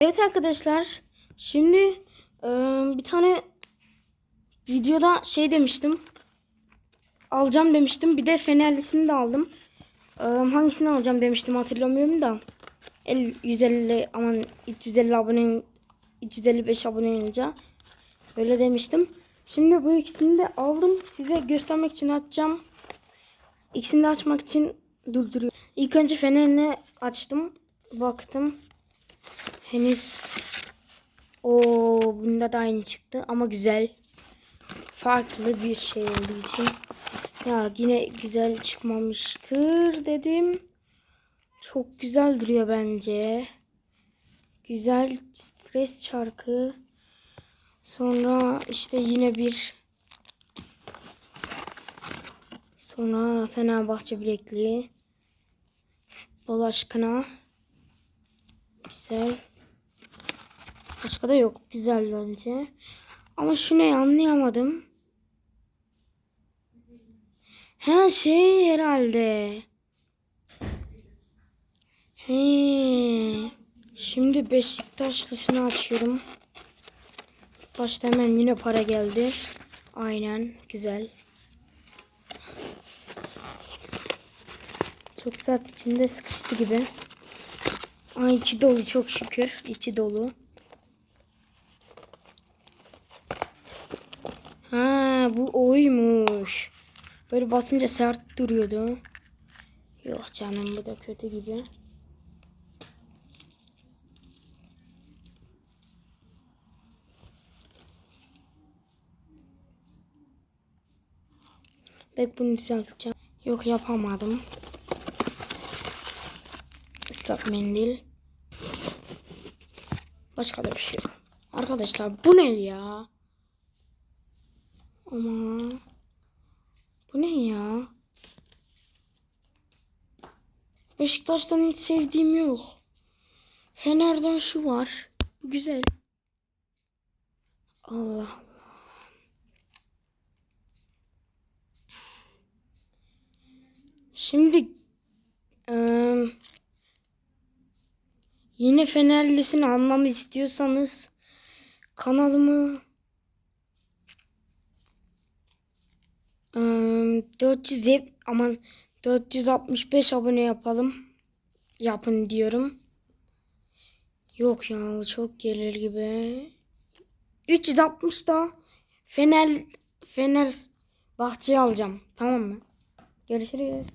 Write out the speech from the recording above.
Evet arkadaşlar. Şimdi e, bir tane videoda şey demiştim. Alacağım demiştim. Bir de fenerlisini de aldım. E, hangisini alacağım demiştim hatırlamıyorum da. El 150 aman 350 abone 355 abone olunca öyle demiştim. Şimdi bu ikisini de aldım. Size göstermek için açacağım. İkisini de açmak için durduruyorum. İlk önce fenerini açtım. Baktım. Henüz o bunda da aynı çıktı ama güzel. Farklı bir şey olduğu için. Ya yine güzel çıkmamıştır dedim. Çok güzel duruyor bence. Güzel stres çarkı. Sonra işte yine bir sonra Fenerbahçe bilekliği. Futbol aşkına. Güzel. Başka da yok. Güzel bence. Ama şu ne anlayamadım. Her şey herhalde. He. Şimdi Beşiktaşlısını açıyorum. Başta hemen yine para geldi. Aynen. Güzel. Çok saat içinde sıkıştı gibi. Ay içi dolu çok şükür. İçi dolu. Ha bu oymuş. Böyle basınca sert duruyordu. Yok canım bu da kötü gibi. Bek bunu düzelteceğim. Yok yapamadım. Islak mendil. Başka da bir şey yok. Arkadaşlar bu ne ya? Ama bu ne ya? Beşiktaş'tan hiç sevdiğim yok. Fener'den şu var. Bu güzel. Allah Allah. Şimdi eee yine Fenerlisini almamı istiyorsanız kanalımı eee 400 hep aman 465 abone yapalım. Yapın diyorum. Yok ya çok gelir gibi. 360 da Fener Fener Bahçe'yi alacağım. Tamam mı? Görüşürüz.